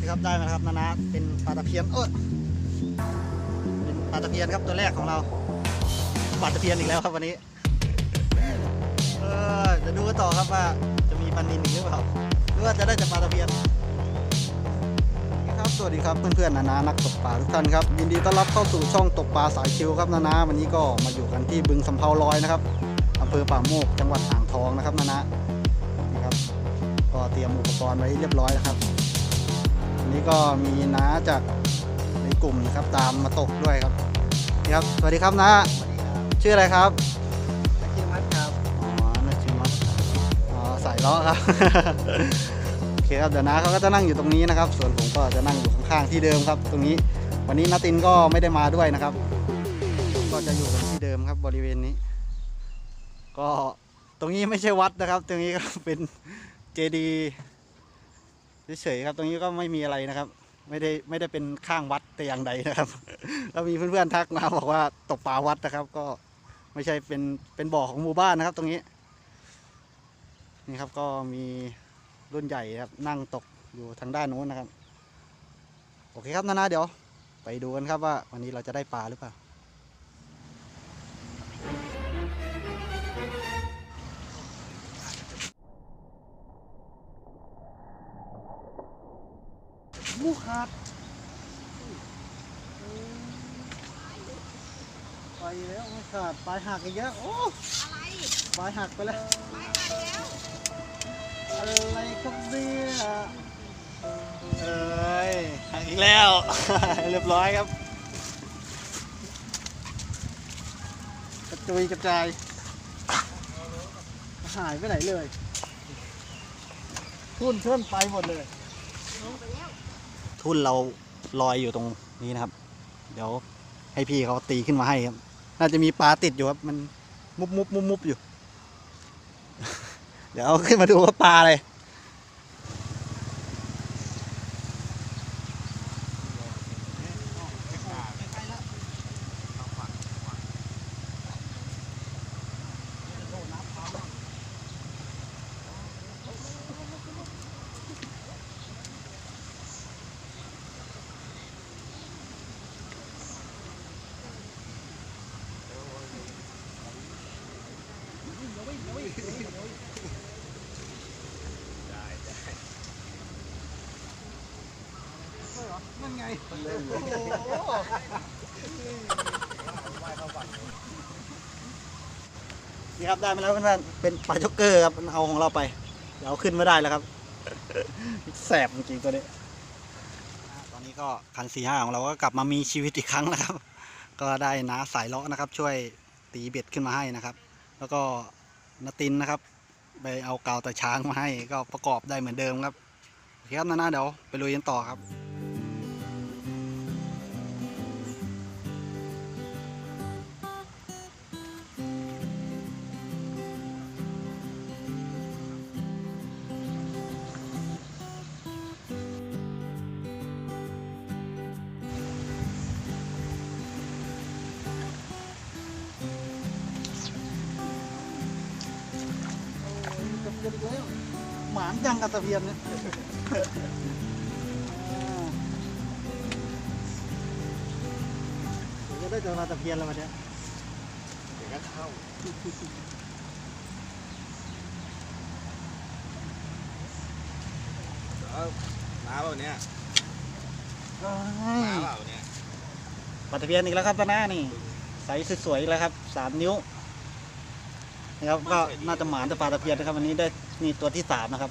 นะครับได้มาแล้วครับนานาเป็นปลาตะเพียนเออเป็นปลาตะเพียนครับตัวแรกของเราปลาตะเพียนอีกแล้วครับวันนี้เออจะดูกันต่อครับว่าจะมีปลานินหรือเปล่าหรือว่าจะได้แต่ปลาตะเพียนครับสวัสดีครับเพื่อนๆนานานักตกปลาทุกท่านครับยินดีต้อนรับเข้าสู่ช่องตกปลาสายชิวครับนานาวันนี้ก็มาอยู่กันที่บึงสำเภาลอยนะครับอำเภอป่าโมกจังหวัดอ่างทองนะครับนานานี่ครับก็เตรียมอุปกรณ์ไว้เรียบร้อยแล้วครับ นนี้ก็มีน้าจากในกลุ่มนะครับตามมาตกด้วยครับนี่ครับ สวัสดีครับนาชื่ออะไรครับชื่อมัดครับอ๋อนาชิมัสอ๋อสายล้อครับ โอเคครับเดี๋ยวน้าเขาก็จะนั่งอยู่ตรงนี้นะครับ ส่วนผมก็จะนั่งอยู่ข้างๆที่เดิมครับ ตรงนี้วันนี้นาตินก็ไม่ได้มาด้วยนะครับ ก็จะอยู่กันที่เดิมครับบริเวณนี้ ก็ตรงนี้ไม่ใช่วัดนะครับ ตรงนี้ก็เป็นเจดี เฉยๆครับ ตรงนี้ก็ไม่มีอะไรนะครับ ไม่ได้ไม่ได้เป็นข้างวัดแต่อย่างใดนะครับแล้วมีเพื่อนๆทักมาบอกว่าตกปลาวัดนะครับ ก็ไม่ใช่เป็นเป็นบ่อของหมู่บ้านนะครับ ตรงนี้ นี่ครับก็มีรุ่นใหญ่ครับนั่งตกอยู่ทางด้านโน้นนะครับ โอเคครับนานาเดี๋ยว ไปดูกันครับว่าวันนี้เราจะได้ปลาหรือเปล่า มูขาดไปแล้วไม่ขาดปลายหักอีกแล้วโอ้ไปลายหักไปแล้วไม่ทันแล้วอะไรครับเนี่ยเอ้ยหักอีกแล้ว เรียบร้อยครับ กระจุยกระจายหายไปไหนเลยทุ่นเชิ่นไปหมดเลย ทุ่นเราลอยอยู่ตรงนี้นะครับ เดี๋ยวให้พี่เขาตีขึ้นมาให้ครับ น่าจะมีปลาติดอยู่ครับ มันมุบมุบมุบมุบอยู่ เดี๋ยวเอาขึ้นมาดูว่าปลาอะไร นั่นไง โอ้โหนี่ครับ ได้มาแล้วเพื่อนๆเป็นปลาช็อกเกอร์ครับ เอาของเราไป เดี๋ยวเอาขึ้นไม่ได้แล้วครับ แสบจริงๆตัวนี้ ตอนนี้ก็คันสี่ห้าของเราก็กลับมามีชีวิตอีกครั้งนะครับ ก็ได้น้าสายเลาะนะครับ ช่วยตีเบ็ดขึ้นมาให้นะครับ แล้วก็ นาตินนะครับ ไปเอากาวตะช้างมาให้ก็ประกอบได้เหมือนเดิมครับโอเคครับนานาเดี๋ยวไปลุยกันต่อครับ จังกับตะเพียนเนี่ยเดี๋ยวก็ได้เจอมาตะเพียนแล้วมาเนี่ยเดี๋ยวก็เข้าแล้วน้าเปล่าเนี่ยเอ้ยน้าเปล่าเนี่ยปลาตะเพียนอีกแล้วครับตาหน้านี่ใสสวยๆอีกแล้วครับสามนิ้วนะครับก็น่าจะหมานแต่ปลาตะเพียนนะครับวันนี้ได้นี่ตัวที่สามนะครับ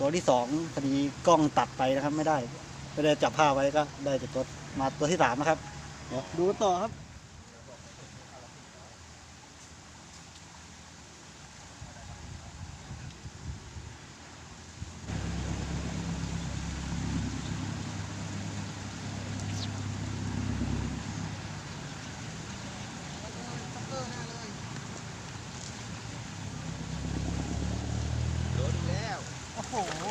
ตัวที่สองพอดีกล้องตัดไปนะครับ ไม่ได้ไม่ได้จับผ้าไว้ก็ได้จับตัวมาตัวที่สามนะครับ เดี๋ยวดูกันต่อครับ โดนอีกแล้ว โอ้โห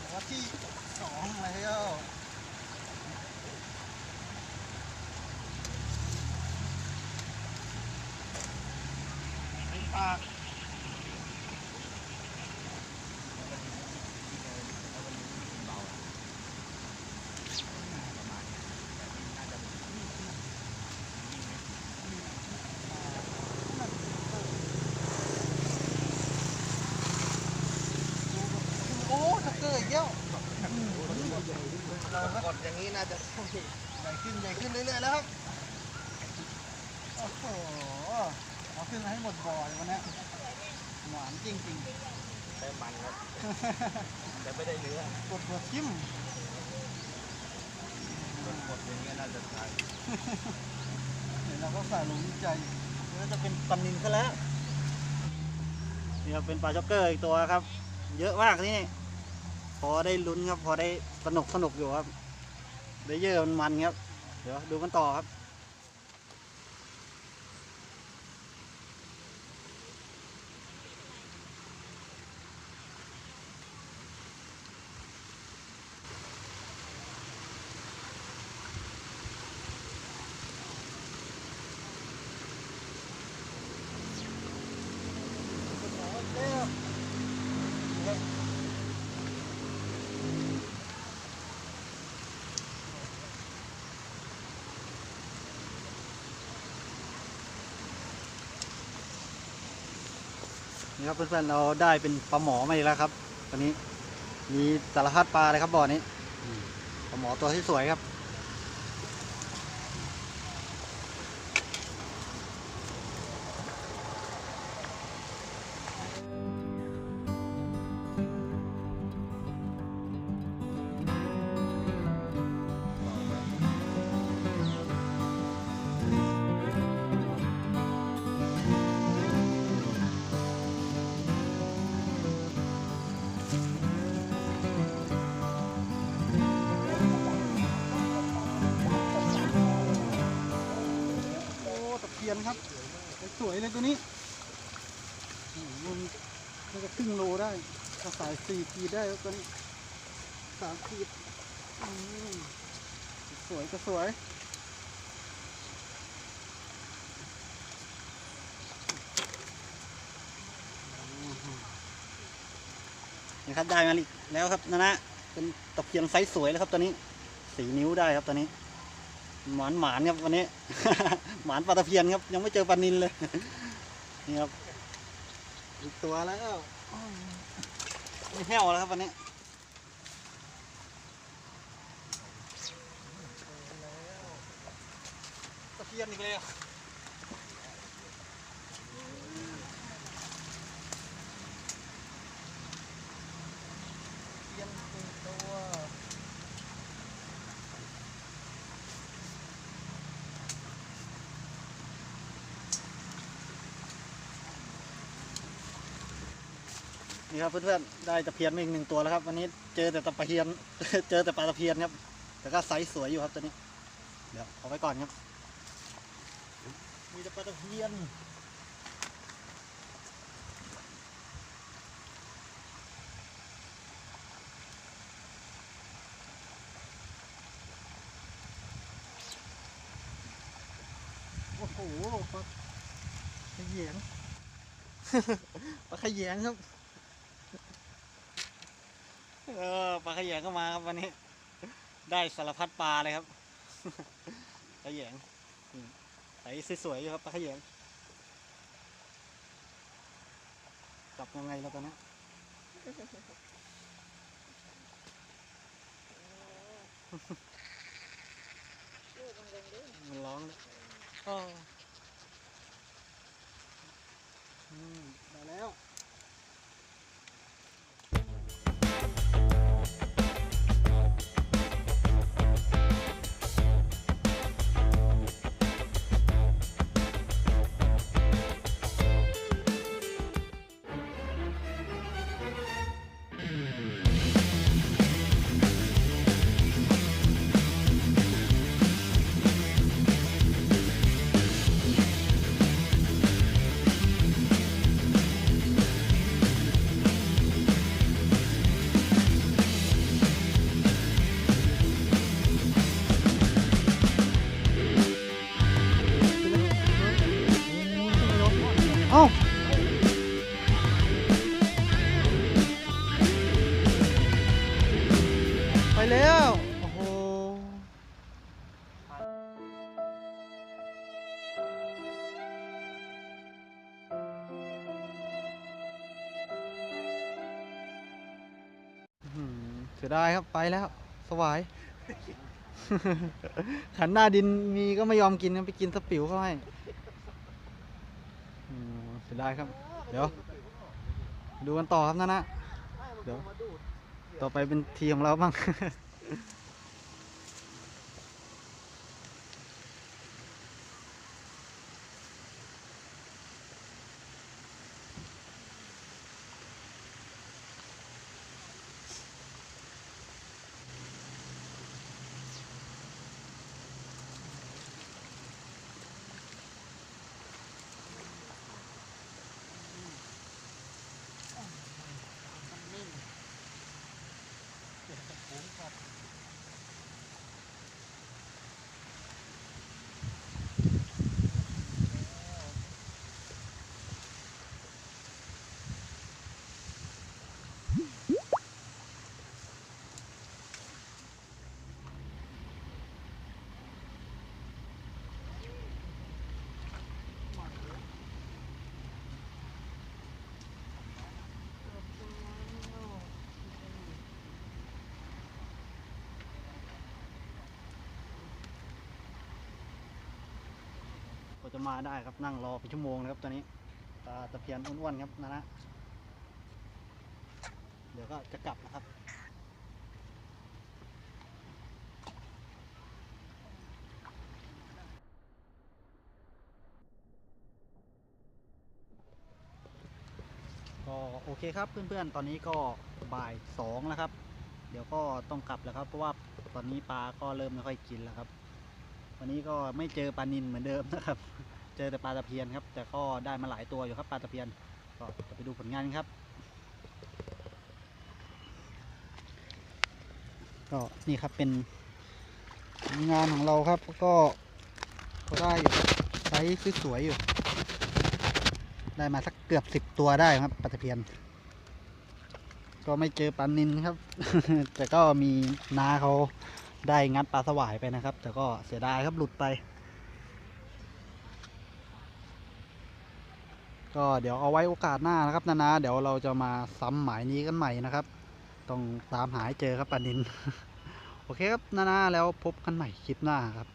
ตัวที่สองแล้ว เป็นปลาาก โอ้ตะเกียบเยี่ยว กดอย่างนี้น่าจะใหญ่ขึ้นใหญ่ขึ้นเรื่อยๆแล้วครับ โอ้โหเอาขึ้นมาให้หมดบ่อเลยวันนี้หวานจริงได้มันครับ แต่ไม่ได้เนื้อๆกดหัวทิ่มกดอย่างนี้น่าจะใช่เดี๋ยวเราก็ใส่ลงวิจัยแล้วจะเป็นปันนินซะแล้วนี่ครับเป็นปลาจ็อกเกอร์อีกตัวครับ เยอะมากที่นี่พ อได้ลุ้นครับ พอได้สนุกสนุกอยู่ครับได้เยอะมันมันครับ เดี๋ยวดูกันต่อครับ นี่ครับเพื่อนๆเราได้เป็นปลาหมอมาอีกแล้วครับตอนนี้มีสารพัดปลาเลยครับบ่อนี้ปลาหมอตัวที่สวยครับ อ้ตะเพียนครับ สวยเลยตัวนี้มันน่าจะครึ่งโลได้ถ้าสายสี่ขีดได้ตัวนี้สามขีดสวยก็สวยนี่ครับได้มาอีกแล้วครับนะนะเป็นตะเพียนไซส์สวยเลยครับตัวนี้สีนิ้วได้ครับตัวนี้ หมานหมานครับวันนี้ หมานปลาตะเพียนครับ ยังไม่เจอปลานินเลย นี่ครับอีกตัวแล้วไม่แห้วแล้วครับวันนี้ตะเพียนอีกแล้วตะเพียนอีกตัว นี่ครับเพื่อนๆได้ตะเพียนมาอีกหนึ่งตัวแล้วครับ วันนี้เจอแต่ตะเพียน เจอแต่ปลาตะเพียนครับ แต่ก็ไซส์สวยอยู่ครับตัวนี้ เดี๋ยวเอาไว้ก่อนครับ มีแต่ปลาตะเพียนโอ้โหปลาขยงปลาขยงครับ เออปลาขยงก็มาครับวันนี้ ได้สารพัดปลาเลยครับขยงอืมใสสวยๆอยู่ครับปลาขยงจับยังไงแล้วตอนนี้มันร้องเลย เอ้าไปแล้ว โอ้โหเสียดายครับไปแล้ว สวาย ขันหน้าดินมีก็ไม่ยอมกินไปกินสปิวเขาให้ สียดายครับ เดี๋ยว ดูกันต่อครับนะนะ เดี๋ยว ต่อไปเป็นทีของเราบ้าง จะมาได้ครับนั่งรอเป็นชั่วโมงนะครับตอนนี้ปลาตะเพียนอ้วนๆครับนะนะเดี๋ยวก็จะกลับนะครับก็โอเคครับเพื่อนๆ ตอนนี้ก็บ่ายสองแล้วครับ เดี๋ยวก็ต้องกลับแล้วครับ เพราะว่าตอนนี้ปลาก็เริ่มไม่ค่อยกินแล้วครับ วันนี้ก็ไม่เจอปลานินเหมือนเดิมนะครับ เจอแต่ปลาตะเพียนครับ แต่ก็ได้มาหลายตัวอยู่ครับปลาตะเพียน ก็จะไปดูผลงานครับ ก็นี่ครับเป็นงานของเราครับก็ก็ได้อยู่ไซส์สวยๆอยู่ ได้มาสักเกือบสิบตัวได้ครับปลาตะเพียน ก็ไม่เจอปลานินครับ แต่ก็มีนาเขา ได้งัดปลาสวายไปนะครับ แต่ก็เสียดายครับหลุดไป ก็เดี๋ยวเอาไว้โอกาสหน้านะครับนานาเดี๋ยวเราจะมาซ้ำหมายนี้กันใหม่นะครับ ต้องตามหาให้เจอครับปลานิน โอเคครับนานาแล้วพบกันใหม่คลิปหน้าครับ